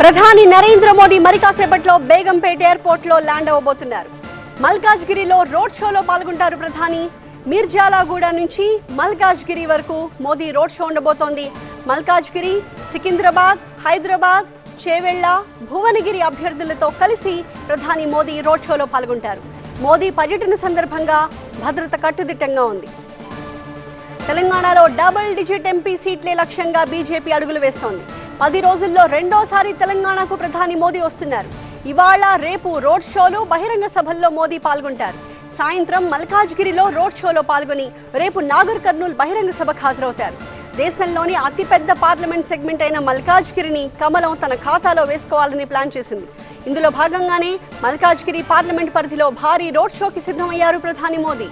ప్రధాని నరేంద్ర మోదీ మరి కాసేపట్లో బేగంపేట ఎయిర్పోర్ట్లో ల్యాండ్ అవ్వబోతున్నారు. మల్కాజ్గిరిలో రోడ్ షోలో పాల్గొంటారు ప్రధాని. మిర్జాలాగూడ నుంచి మల్కాజ్గిరి వరకు మోదీ రోడ్ షో ఉండబోతోంది. మల్కాజ్గిరి సికింద్రాబాద్ హైదరాబాద్ చేవెళ్ళ భువనగిరి అభ్యర్థులతో కలిసి ప్రధాని మోదీ రోడ్ షోలో పాల్గొంటారు. మోదీ పర్యటన సందర్భంగా భద్రత కట్టుదిట్టంగా ఉంది. తెలంగాణలో డబుల్ డిజిట్ ఎంపీ సీట్లే లక్ష్యంగా బీజేపీ అడుగులు వేస్తోంది. పది రోజుల్లో రెండోసారి తెలంగాణకు ప్రధాని మోదీ వస్తున్నారు. ఇవాళ రేపు రోడ్ షోలు బహిరంగ సభల్లో మోదీ పాల్గొంటారు. సాయంత్రం మల్కాజ్గిరిలో రోడ్ షోలో పాల్గొని రేపు నాగర్ కర్నూల్ బహిరంగ సభకు హాజరవుతారు. దేశంలోని అతిపెద్ద పార్లమెంట్ సెగ్మెంట్ అయిన మల్కాజ్గిరిని కమలం తన ఖాతాలో వేసుకోవాలని ప్లాన్ చేసింది. ఇందులో భాగంగానే మల్కాజ్గిరి పార్లమెంట్ పరిధిలో భారీ రోడ్ షోకి సిద్ధమయ్యారు ప్రధాని మోదీ.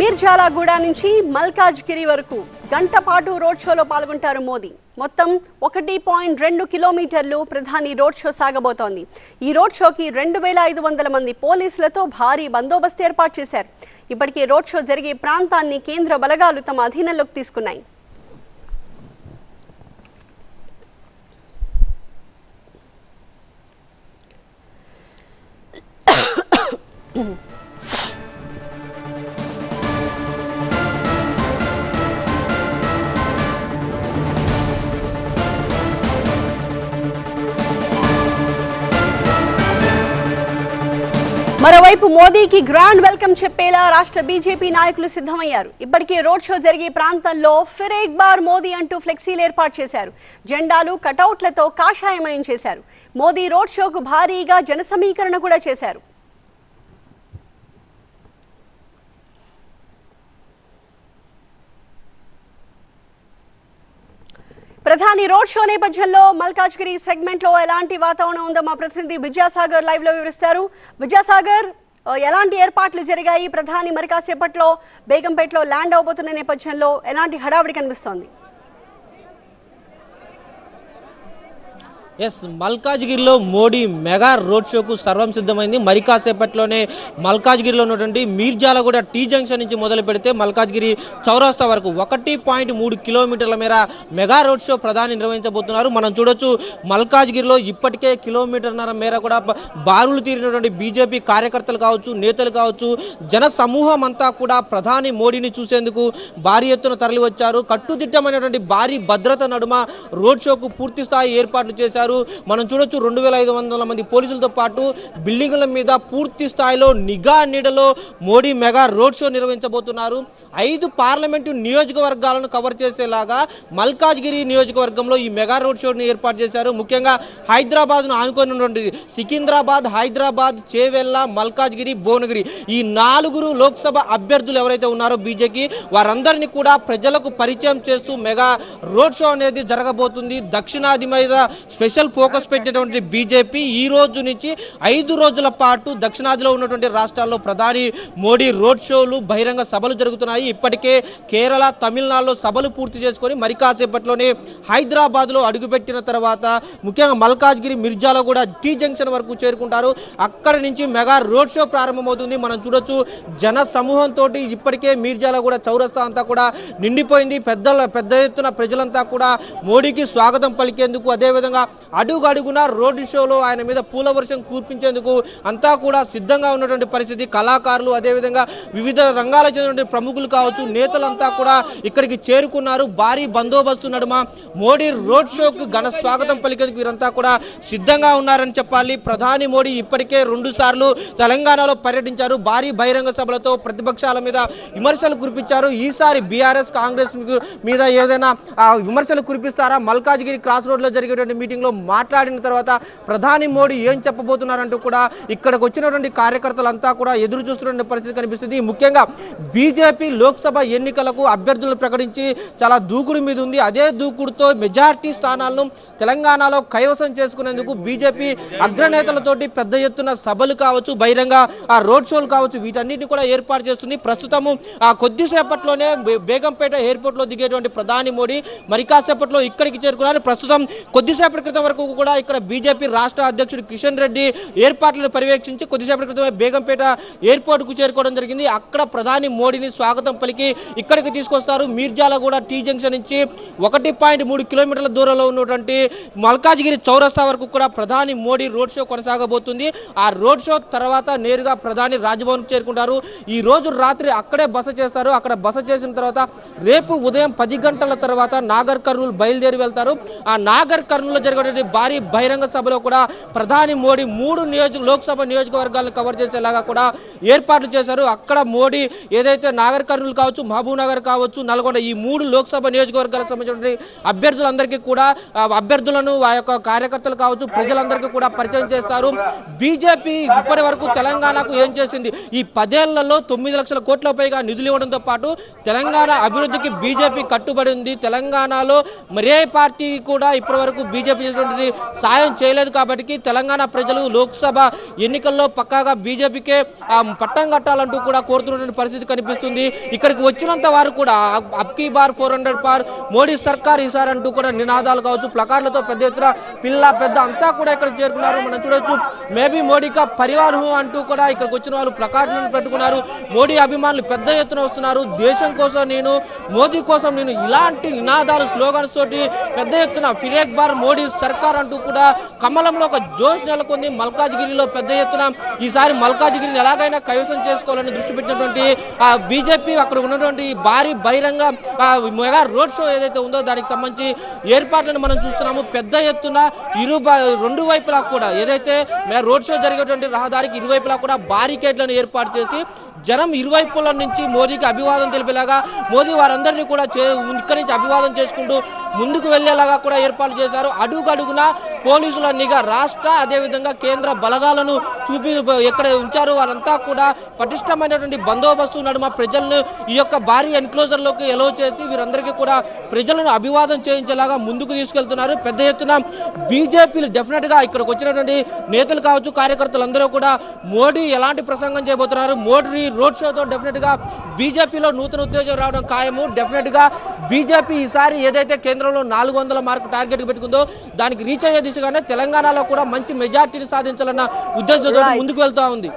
మీర్జాలాగూడ నుంచి మల్కాజ్గిరి వరకు గంట పాటు రోడ్ షోలో పాల్గొంటారు మోదీ. మొత్తం ఒకటి పాయింట్ రెండు కిలోమీటర్లు ప్రధాని రోడ్ షో సాగబోతోంది. ఈ రోడ్ షోకి రెండు వేల ఐదు వందల మంది పోలీసులతో భారీ బందోబస్తు ఏర్పాటు చేశారు. ఇప్పటికే రోడ్ షో జరిగే ప్రాంతాన్ని కేంద్ర బలగాలు తమ అధీనంలోకి తీసుకున్నాయి. మరోవైపు మోదీకి గ్రాండ్ వెల్కమ్ చెప్పేలా రాష్ట్ర బీజేపీ నాయకులు సిద్ధమయ్యారు. ఇప్పటికే రోడ్ షో జరిగే ప్రాంతంలో ఫిరేక్ బార్ మోదీ అంటూ ఫ్లెక్సీలు ఏర్పాటు చేశారు. జెండాలు కటౌట్లతో కాషాయమయం చేశారు. మోదీ రోడ్ షోకు భారీగా జన సమీకరణ కూడా చేశారు. ప్రధాని రోడ్ షో నేపథ్యంలో మల్కాజ్గిరి సెగ్మెంట్లో ఎలాంటి వాతావరణం ఉందో మా ప్రతినిధి విద్యాసాగర్ లైవ్లో వివరిస్తారు. విద్యాసాగర్ ఎలాంటి ఏర్పాట్లు జరిగాయి? ప్రధాని మరి కాసేపట్లో బేగంపేటలో ల్యాండ్ అవబోతున్న నేపథ్యంలో ఎలాంటి హడావిడి కనిపిస్తోంది? ఎస్ మల్కాజ్గిరిలో మోడీ మెగా రోడ్ షోకు సర్వం సిద్ధమైంది. మరి కాసేపట్లోనే మల్కాజ్గిరిలో ఉన్నటువంటి మీర్జాలగూడ టీ జంక్షన్ నుంచి మొదలు పెడితే మల్కాజ్గిరి చౌరాస్తా వరకు ఒకటి పాయింట్ మూడు కిలోమీటర్ల మేర మెగా రోడ్ షో ప్రధాని నిర్వహించబోతున్నారు. మనం చూడొచ్చు మల్కాజ్గిరిలో ఇప్పటికే కిలోమీటర్న్నర మేర కూడా బారులు తీరినటువంటి బీజేపీ కార్యకర్తలు కావచ్చు నేతలు కావచ్చు జన సమూహం అంతా కూడా ప్రధాని మోడీని చూసేందుకు భారీ ఎత్తున తరలి వచ్చారు కట్టుదిట్టమైనటువంటి భారీ భద్రత నడుమ రోడ్ షోకు పూర్తి స్థాయి ఏర్పాట్లు చేశారు. మనం చూడొచ్చు రెండు వేల ఐదు వందల మంది పోలీసులతో పాటు బిల్డింగుల మీద పూర్తి స్థాయిలో నిఘా నీడలో మోడీ మెగా రోడ్ షో నిర్వహించబోతున్నారు. ఐదు పార్లమెంటు నియోజకవర్గాలను కవర్ చేసేలాగా మల్కాజ్గిరి నియోజకవర్గంలో ఈ మెగా రోడ్ షోని ఏర్పాటు చేశారు. ముఖ్యంగా హైదరాబాద్ను ఆనుకొని సికింద్రాబాద్ హైదరాబాద్ చేవెళ్ళ మల్కాజ్గిరి భువనగిరి ఈ నాలుగురు లోక్సభ అభ్యర్థులు ఎవరైతే ఉన్నారో బీజేపీ వారందరినీ కూడా ప్రజలకు పరిచయం చేస్తూ మెగా రోడ్ షో అనేది జరగబోతుంది. దక్షిణాది మీద స్పెషల్ ఫోకస్ పెట్టినటువంటి బీజేపీ ఈ రోజు నుంచి ఐదు రోజుల పాటు దక్షిణాదిలో ఉన్నటువంటి రాష్ట్రాల్లో ప్రధాని మోడీ రోడ్ షోలు బహిరంగ సభలు జరుగుతున్నాయి. ఇప్పటికే కేరళ తమిళనాడులో సభలు పూర్తి చేసుకొని మరి కాసేపట్లోనే హైదరాబాద్లో అడుగుపెట్టిన తర్వాత ముఖ్యంగా మల్కాజ్గిరి మిర్జాలో కూడా టీ జంక్షన్ వరకు చేరుకుంటారు. అక్కడ నుంచి మెగా రోడ్ షో ప్రారంభమవుతుంది. మనం చూడొచ్చు జన సమూహంతో ఇప్పటికే మీర్జాలో కూడా చౌరస్తా అంతా కూడా నిండిపోయింది. పెద్ద పెద్ద ఎత్తున ప్రజలంతా కూడా మోడీకి స్వాగతం పలికేందుకు అదేవిధంగా అడుగు అడుగున రోడ్ షోలో ఆయన మీద పూల వర్షం కూర్పించేందుకు అంతా కూడా సిద్ధంగా ఉన్నటువంటి పరిస్థితి. కళాకారులు అదేవిధంగా వివిధ రంగాలకు చెందినటువంటి ప్రముఖులు కావచ్చు నేతలంతా కూడా ఇక్కడికి చేరుకున్నారు. భారీ బందోబస్తు నడుమ. మోడీ రోడ్ షోకు ఘన స్వాగతం పలికేందుకు వీరంతా కూడా సిద్ధంగా ఉన్నారని చెప్పాలి. ప్రధాని మోడీ ఇప్పటికే రెండు సార్లు తెలంగాణలో పర్యటించారు. భారీ బహిరంగ సభలతో ప్రతిపక్షాల మీద విమర్శలు కురిపించారు. ఈసారి బీఆర్ఎస్ కాంగ్రెస్ మీద ఏదైనా విమర్శలు కురిపిస్తారా? మల్కాజ్గిరి క్రాస్ రోడ్లో జరిగేటువంటి మీటింగ్లో మాట్లాడిన తర్వాత ప్రధాని మోడీ ఏం చెప్పబోతున్నారంటూ కూడా ఇక్కడికి వచ్చినటువంటి కార్యకర్తలంతా కూడా ఎదురు చూస్తున్న పరిస్థితి కనిపిస్తుంది. ముఖ్యంగా బీజేపీ లోక్సభ ఎన్నికలకు అభ్యర్థులను ప్రకటించి చాలా దూకుడు మీద ఉంది. అదే దూకుడుతో మెజార్టీ స్థానాలను తెలంగాణలో కైవసం చేసుకునేందుకు బీజేపీ అగ్రనేతలతోటి పెద్ద ఎత్తున సభలు కావచ్చు బహిరంగ ఆ రోడ్ షోలు కావచ్చు వీటన్నిటిని కూడా ఏర్పాటు చేస్తుంది. ప్రస్తుతము ఆ కొద్దిసేపట్లోనే బేగంపేట ఎయిర్పోర్ట్లో దిగేటువంటి ప్రధాని మోడీ మరి కాసేపట్లో ఇక్కడికి చేరుకున్నారు. ప్రస్తుతం కొద్దిసేపటి క్రితం వరకు కూడా ఇక్కడ బీజేపీ రాష్ట్ర అధ్యక్షుడు కిషన్ రెడ్డి ఏర్పాట్లను పర్యవేక్షించి కొద్దిసేపటి క్రితమే బేగంపేట ఎయిర్పోర్ట్కు చేరుకోవడం జరిగింది. అక్కడ ప్రధాని మోడీని స్వాగతం పలికి ఇక్కడికి తీసుకొస్తారు. మీర్జాల కూడా టీ జంక్షన్ నుంచి ఒకటి పాయింట్ మూడు కిలోమీటర్ల దూరంలో ఉన్నటువంటి మల్కాజ్గిరి చౌరస్తా వరకు కూడా ప్రధాని మోడీ రోడ్ షో కొనసాగబోతుంది. ఆ రోడ్ షో తర్వాత నేరుగా ప్రధాని రాజ్భవన్కు చేరుకుంటారు. ఈ రోజు రాత్రి అక్కడే బస చేస్తారు. అక్కడ బస చేసిన తర్వాత రేపు ఉదయం పది గంటల తర్వాత నాగర్ కర్నూలు బయలుదేరి వెళ్తారు. ఆ నాగర్ కర్నూలులో జరిగేటువంటి భారీ బహిరంగ సభలో కూడా ప్రధాని మోడీ మూడు నియోజక లోక్సభ నియోజకవర్గాలను కవర్ చేసేలాగా కూడా ఏర్పాట్లు చేశారు. అక్కడ మోడీ ఏదైతే నాగర్ కర్నూలు కావచ్చు మహబూబ్ నగర్ కావచ్చు నల్గొండ ఈ మూడు లోక్సభ నియోజకవర్గాలకు సంబంధించినటువంటి అభ్యర్థులందరికీ కూడా అభ్యర్థులను ఆ యొక్క కార్యకర్తలు కావచ్చు ప్రజలందరికీ కూడా పరిచయం చేస్తారు. బీజేపీ ఇప్పటి వరకు తెలంగాణకు ఏం చేసింది? ఈ పదేళ్ళలో తొమ్మిది లక్షల కోట్ల పైగా నిధులు ఇవ్వడంతో పాటు తెలంగాణ అభివృద్ధికి బీజేపీ కట్టుబడి ఉంది. తెలంగాణలో మరే పార్టీ కూడా ఇప్పటి వరకు బీజేపీ చేసినటువంటి సాయం చేయలేదు కాబట్టి తెలంగాణ ప్రజలు లోక్సభ ఎన్నికల్లో పక్కాగా బీజేపీకే పట్టం కట్టాలంటూ కూడా కోరుతున్నటువంటి పరిస్థితి కనిపిస్తుంది. ఇక్కడికి వచ్చినంత వారు కూడా అబ్కీ బార్ ఫోర్ హండ్రెడ్ పార్ మోడీ సర్కార్ ఈసారి అంటూ కూడా నినాదాలు కావచ్చు ప్లకార్డులతో పెద్ద ఎత్తున పిల్ల పెద్ద అంతా కూడా ఇక్కడ చేరుకున్నారు. మనం చూడొచ్చు మేబీ మోడీగా పరివారం అంటూ కూడా ఇక్కడికి వచ్చిన వాళ్ళు ప్లకార్డులను పెట్టుకున్నారు. మోడీ అభిమానులు పెద్ద ఎత్తున వస్తున్నారు. దేశం కోసం నేను మోదీ కోసం నేను ఇలాంటి నినాదాలు స్లోగన్స్ తోటి పెద్ద ఎత్తున ఫిరేక్ బార్ మోడీ సర్కార్ అంటూ కూడా కమలంలో ఒక జోష్ నెలకొంది. మల్కాజ్గిరిలో పెద్ద ఎత్తున ఈసారి మల్కాజ్గిరిని ఎలాగైనా కైవసం చేసుకోవాలని దృష్టి పెట్టినటువంటి బీజేపీ అక్కడ ఉన్నటువంటి భారీ బహిరంగ మెగా రోడ్ షో ఏదైతే ఉందో దానికి సంబంధించి ఏర్పాట్లను మనం చూస్తున్నాము. పెద్ద ఎత్తున ఇరు బ- రెండు వైపులా కూడా ఏదైతే రోడ్ షో జరిగేటువంటి రహదారికి ఇరువైపులా కూడా బారికేడ్లను ఏర్పాటు చేసి జనం ఇరువైపుల నుంచి మోదీకి అభివాదం తెలిపేలాగా మోదీ వారందరినీ కూడా చే ఇక్కడి నుంచి అభివాదం చేసుకుంటూ ముందుకు వెళ్ళేలాగా కూడా ఏర్పాటు చేశారు. అడుగడుగున పోలీసుల నిఘా రాష్ట్ర అదేవిధంగా కేంద్ర బలగాలను చూపి ఎక్కడ ఉంచారు వారంతా కూడా పటిష్టమైనటువంటి బందోబస్తు నడుమ ప్రజలను ఈ యొక్క భారీ ఎన్క్లోజర్లోకి ఎలవ్ చేసి వీరందరికీ కూడా ప్రజలను అభివాదం చేయించేలాగా ముందుకు తీసుకెళ్తున్నారు. పెద్ద ఎత్తున బీజేపీలు డెఫినెట్గా ఇక్కడికి వచ్చినటువంటి నేతలు కావచ్చు కార్యకర్తలు అందరూ కూడా మోడీ ఎలాంటి ప్రసంగం చేయబోతున్నారు? మోడీ రోడ్ షోతో డెఫినెట్గా బీజేపీలో నూతన ఉత్తేజం రావడం ఖాయము. డెఫినెట్గా బీజేపీ ఈసారి ఏదైతే కేంద్రంలో నాలుగు వందల మార్కు టార్గెట్ పెట్టుకుందో దానికి రీచ్ అయ్యే దిశగానే తెలంగాణలో కూడా మంచి మెజార్టీని సాధించాలన్న ఉద్దేశంతో. ముందుకు వెళ్తా ఉంది